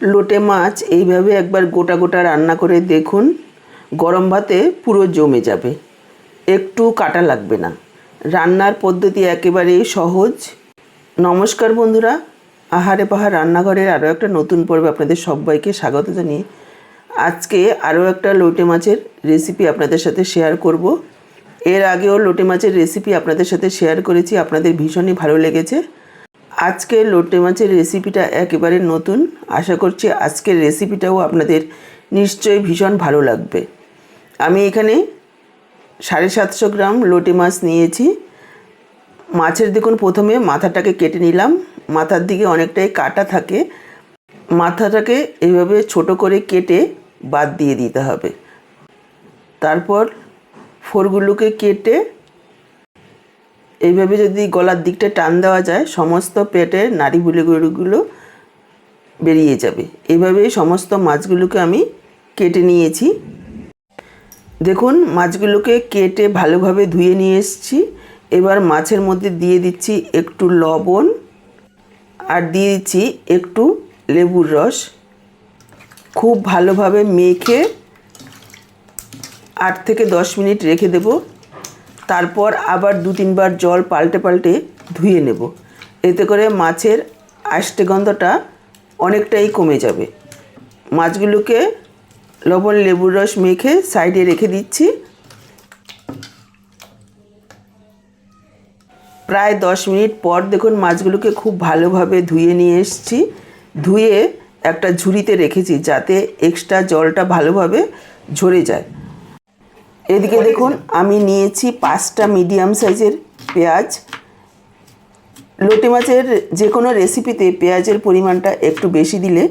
লোটে মাছ, এইভাবে একবার গোটা গোটা রান্না করে দেখুন, গরম ভাতে পুরো জমে যাবে। একটু কাটা লাগবে না। রান্নার পদ্ধতি একেবারেই সহজ। নমস্কার বন্ধুরা, আহারে পাহাড় রান্নাঘরের আরও একটা নতুন পর্বে আপনাদের সবাইকে স্বাগত জানিয়ে আজকে আরও একটা লোটে মাছের রেসিপি আপনাদের সাথে শেয়ার করব। এর আগেও লোটে মাছের রেসিপি আপনাদের সাথে শেয়ার করেছি, আপনাদের ভীষণই ভালো লেগেছে। আজকে লোটে মাছের রেসিপিটা একেবারে নতুন। আশা করছি আজকের রেসিপিটাও আপনাদের নিশ্চয়ই ভীষণ ভালো লাগবে। আমি এখানে সাড়ে সাতশো গ্রাম লোটে মাছ নিয়েছি। মাছের দেখুন, প্রথমে মাথাটাকে কেটে নিলাম। মাথার দিকে অনেকটাই কাটা থাকে। মাথাটাকে এইভাবে ছোট করে কেটে বাদ দিয়ে দিতে হবে। তারপর ফোরগুলোকে কেটে এইভাবে যদি গলার দিকটা টান দেওয়া যায়, সমস্ত পেটের নাড়ি বুলিগুলো বেরিয়ে যাবে। এইভাবেই সমস্ত মাছগুলোকে আমি কেটে নিয়েছি। দেখুন, মাছগুলোকে কেটে ভালোভাবে ধুয়ে নিয়ে এসেছি। এবার মাছের মধ্যে দিয়ে দিচ্ছি একটু লবণ আর দিয়ে দিচ্ছি একটু লেবুর রস। খুব ভালোভাবে মেখে আট থেকে দশ মিনিট রেখে দেব। তারপর আবার দু তিনবার জল পাল্টে পাল্টে ধুয়ে নেব। এতে করে মাছের আষ্টে গন্ধটা অনেকটাই কমে যাবে। মাছগুলোকে লবণ, লেবুর রস মেখে সাইডে রেখে দিচ্ছি। প্রায় দশ মিনিট পর দেখুন মাছগুলোকে খুব ভালোভাবে ধুয়ে নিয়ে এসেছি। ধুয়ে একটা ঝুড়িতে রেখেছি যাতে এক্সট্রা জলটা ভালোভাবে ঝরে যায়। এদিকে দেখুন আমি নিয়েছি পাঁচটা মিডিয়াম সাইজের পেঁয়াজ। লোটে মাছের যে কোনো রেসিপিতে পেঁয়াজের পরিমাণটা একটু বেশি দিলে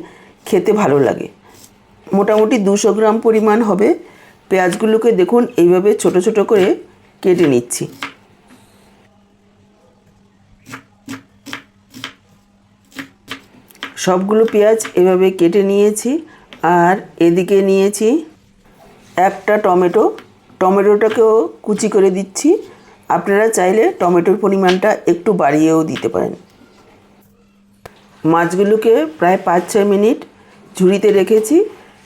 খেতে ভালো লাগে। মোটামুটি দুশো গ্রাম পরিমাণ হবে। পেঁয়াজগুলোকে দেখুন এইভাবে ছোট ছোট করে কেটে নিচ্ছি। সবগুলো পেঁয়াজ এভাবে কেটে নিয়েছি। আর এদিকে নিয়েছি একটা টমেটো। টমেটোটাকেও কুচি করে দিচ্ছি। আপনারা চাইলে টমেটোর পরিমাণটা একটু বাড়িয়েও দিতে পারেন। মাছগুলোকে প্রায় পাঁচ ছয় মিনিট ঝুড়িতে রেখেছি।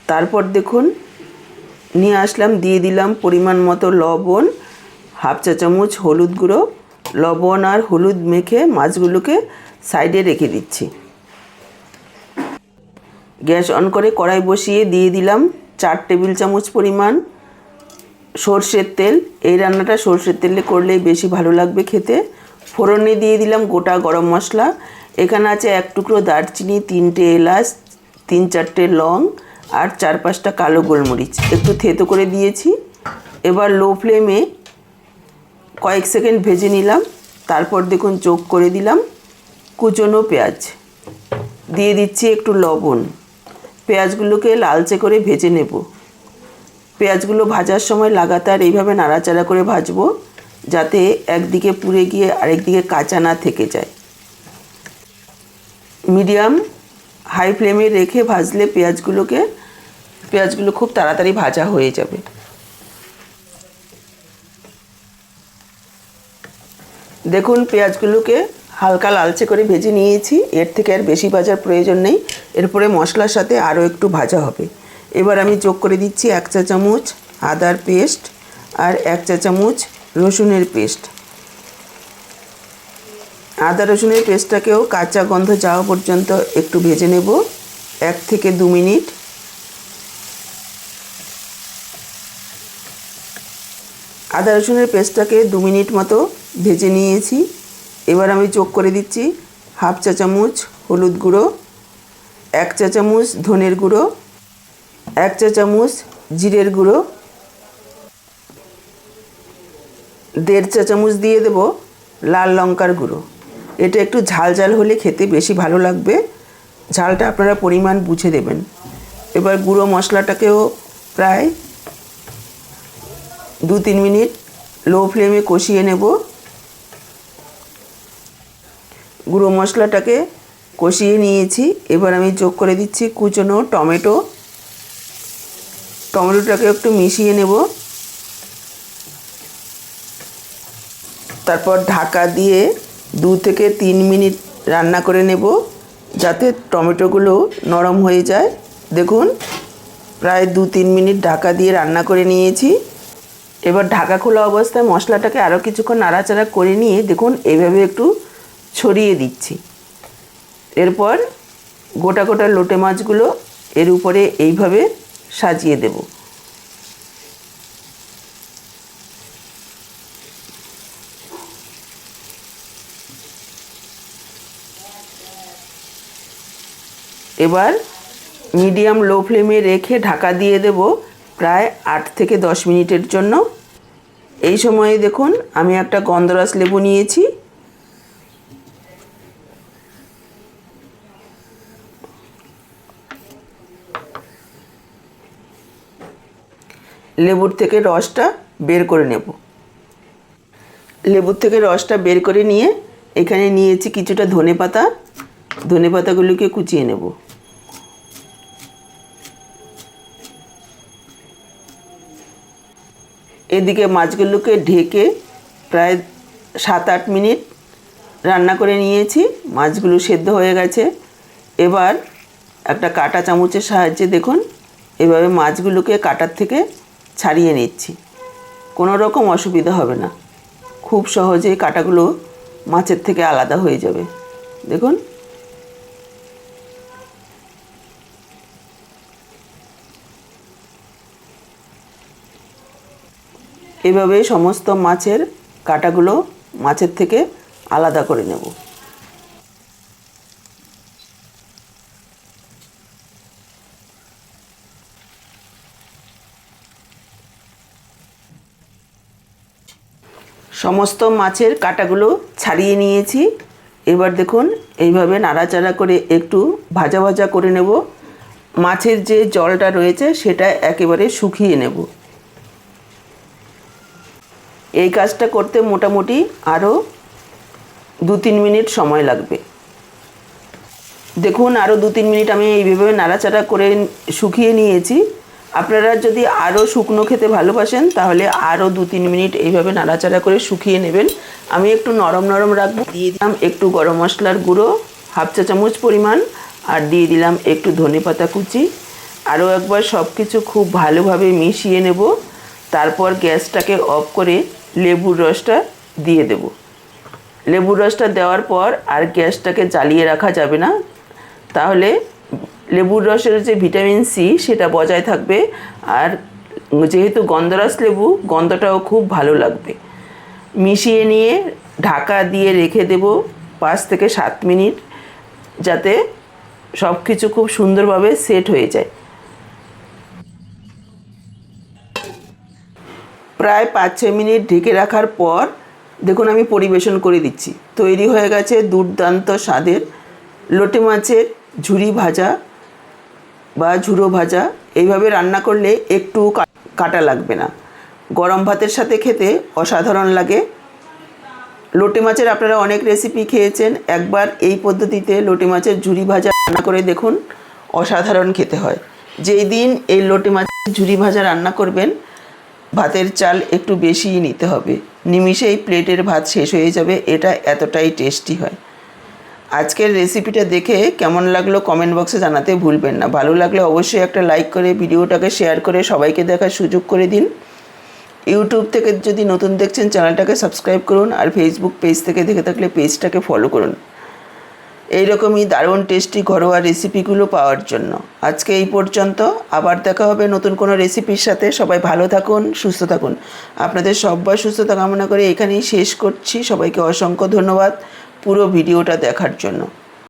তারপর দেখুন, নিয়ে আসলাম, দিয়ে দিলাম পরিমাণ মতো লবণ, হাফ চা চামচ হলুদ গুঁড়ো। লবণ আর হলুদ মেখে মাছগুলোকে সাইডে রেখে দিচ্ছি। গ্যাস অন করে কড়াই বসিয়ে দিয়ে দিলাম চার টেবিল চামচ পরিমাণ। সর্ষের তেল। এই রান্নাটা সর্ষের তেলে করলেই বেশি ভালো লাগবে খেতে। ফোড়নে দিয়ে দিলাম গোটা গরম মশলা। এখানে আছে এক টুকরো দারচিনি, তিনটে এলাচ, তিন চারটে লং আর চার পাঁচটা কালো গোলমরিচ। একটু থেতো করে দিয়েছি। এবার লো ফ্লেমে কয়েক সেকেন্ড ভেজে নিলাম। তারপর দেখুন চোখ করে দিলাম। কুচনো পেঁয়াজ। দিয়ে দিচ্ছি একটু লবণ। পেঁয়াজগুলোকে লালচে করে ভেজে নেব। পেঁয়াজগুলো ভাজার সময় লাগাতার এইভাবে নাড়াচাড়া করে ভাজবো, যাতে একদিকে পুড়ে গিয়ে আরেকদিকে কাঁচা না থেকে যায়। মিডিয়াম হাই ফ্লেমে রেখে ভাজলে পেঁয়াজগুলোকে, পেঁয়াজগুলো খুব তাড়াতাড়ি ভাজা হয়ে যাবে। দেখুন, পেঁয়াজগুলোকে হালকা লালচে করে ভেজে নিয়েছি, এর থেকে আর বেশি ভাজার প্রয়োজন নেই। এরপরে মশলার সাথে আরও একটু ভাজা হবে। এবার আমি যোগ করে দিচ্ছি এক চা চামচ আদার পেস্ট আর এক চা চামচ রসুনের পেস্ট। আদা রসুনের পেস্টটাকেও কাঁচা গন্ধ যাওয়া পর্যন্ত একটু ভেজে নেব, এক থেকে দু মিনিট। আদা রসুনের পেস্টটাকে দু মিনিট মতো ভেজে নিয়েছি। এবার আমি যোগ করে দিচ্ছি হাফ চা চামচ হলুদ গুঁড়ো, এক চা চামচ ধনের গুঁড়ো এক চা চামচ জিরের গুঁড়ো, দেড় চা চামচ দিয়ে দেব লাল লঙ্কার গুঁড়ো। এটা একটু ঝাল ঝাল হলে খেতে বেশি ভালো লাগবে। ঝালটা আপনারা পরিমাণ বুঝে দেবেন। এবার গুঁড়ো মশলাটাকেও প্রায় দু তিন মিনিট লো ফ্লেমে কষিয়ে নেব। গুঁড়ো মশলাটাকে কষিয়ে নিয়েছি। এবার আমি যোগ করে দিচ্ছি কুচনো টমেটো। টমেটোটাকে একটু মিশিয়ে নেব। তারপর ঢাকা দিয়ে দু থেকে তিন মিনিট রান্না করে নেব যাতে টমেটোগুলো নরম হয়ে যায়। দেখুন, প্রায় দু তিন মিনিট ঢাকা দিয়ে রান্না করে নিয়েছি। এবার ঢাকা খোলা অবস্থায় মশলাটাকে আরও কিছুক্ষণ নাড়াচাড়া করে নিয়ে দেখুন এইভাবে একটু ছড়িয়ে দিচ্ছি। এরপর গোটা গোটা লোটে মাছগুলো এর উপরে এইভাবে সাজিয়ে দেব। এবার মিডিয়াম লো ফ্লেমে রেখে ঢাকা দিয়ে দেব প্রায় আট থেকে দশ মিনিটের জন্য। এই সময়ে দেখুন, আমি একটা গন্ধরাস লেবু নিয়েছি। লেবুর থেকে রসটা বের করে নেব। লেবুর থেকে রসটা বের করে নিয়ে এখানে নিয়েছি কিছুটা ধনে পাতা। ধনে পাতাগুলোকে কুচিয়ে নেব। এদিকে মাছগুলোকে ঢেকে প্রায় সাত আট মিনিট রান্না করে নিয়েছি। মাছগুলো সেদ্ধ হয়ে গেছে। এবার একটা কাটা চামচের সাহায্যে দেখুন, এভাবে মাছগুলোকে কাটার থেকে ছাড়িয়ে নিচ্ছি। কোনো রকম অসুবিধা হবে না। খুব সহজেই কাটাগুলো মাছের থেকে আলাদা হয়ে যাবে। দেখুন। এভাবে সমস্ত মাছের কাটাগুলো মাছের থেকে আলাদা করে নেব। সমস্ত মাছের কাটাগুলো ছাড়িয়ে নিয়েছি। এবার দেখুন, এইভাবে নাড়াচাড়া করে একটু ভাজা ভাজা করে নেব। মাছের যে জলটা রয়েছে, সেটা একেবারে শুকিয়ে নেব। এই কাজটা করতে মোটামুটি আরও দু তিন মিনিট সময় লাগবে। দেখুন আরও দু তিন মিনিট আমি এইভাবে নাড়াচাড়া করে শুকিয়ে নিয়েছি। আপনারা যদি আরও শুকনো খেতে ভালোবাসেন, তাহলে আরও দু তিন মিনিট এইভাবে নাড়াচাড়া করে শুকিয়ে নেবেন। আমি একটু নরম নরম রাখব। দিয়ে দিলাম একটু গরম মশলার গুঁড়ো, হাফ চা চামচ পরিমাণ, আর দিয়ে দিলাম একটু ধনে পাতা কুচি। আরও একবার সব কিছু খুব ভালোভাবে মিশিয়ে নেব। তারপর গ্যাসটাকে অফ করে লেবুর রসটা দিয়ে দেব। লেবুর রসটা দেওয়ার পর আর গ্যাসটাকে জ্বালিয়ে রাখা যাবে না। তাহলে লেবুর রসের যে ভিটামিন সি সেটা বজায় থাকবে। আর যেহেতু গন্ধরাস লেবু, গন্ধটাও খুব ভালো লাগবে। মিশিয়ে নিয়ে ঢাকা দিয়ে রেখে দেব পাঁচ থেকে সাত মিনিট, যাতে সব কিছু খুব সুন্দরভাবে সেট হয়ে যায়। প্রায় পাঁচ ছ মিনিট ঢেকে রাখার পর, দেখুন আমি পরিবেশন করে দিচ্ছি। তৈরি হয়ে গেছে দুর্দান্ত স্বাদের লোটে মাছের ঝুরি ভাজা। বা ঝুরো ভাজা, এইভাবে রান্না করলে একটু কাটা লাগবে না। গরম ভাতের সাথে খেতে অসাধারণ লাগে। লোটে মাছের আপনারা অনেক রেসিপি খেয়েছেন। একবার এই পদ্ধতিতে লোটে মাছের ঝুরি ভাজা রান্না করে দেখুন, অসাধারণ খেতে হয়। যেই দিন এই লোটে মাছের ঝুরি ভাজা রান্না করবেন, ভাতের চাল একটু বেশিই নিতে হবে। নিমিষেই প্লেটের ভাত শেষ হয়ে যাবে, এটা এতটাই টেস্টি হয়। আজকের রেসিপিটা দেখে কেমন লাগল কমেন্ট বক্সে জানাতে ভুলবেন না। ভালো লাগলে অবশ্যই একটা লাইক করে ভিডিওটাকে শেয়ার করে সবাইকে দেখার সুযোগ করে দিন। ইউটিউব থেকে যদি নতুন দেখছেন চ্যানেলটাকে সাবস্ক্রাইব করুন আর ফেসবুক পেজ থেকে দেখে থাকলে পেজটাকে ফলো করুন। এইরকমই দারুণ টেস্টি ঘরোয়া রেসিপিগুলো পাওয়ার জন্য। আজকে এই পর্যন্ত, আবার দেখা হবে নতুন কোনো রেসিপির সাথে। সবাই ভালো থাকুন, সুস্থ থাকুন। আপনাদের সব্বার সুস্থতা কামনা করে এখানেই শেষ করছি। সবাইকে অসংখ্য ধন্যবাদ। পুরো ভিডিওটা দেখার জন্য।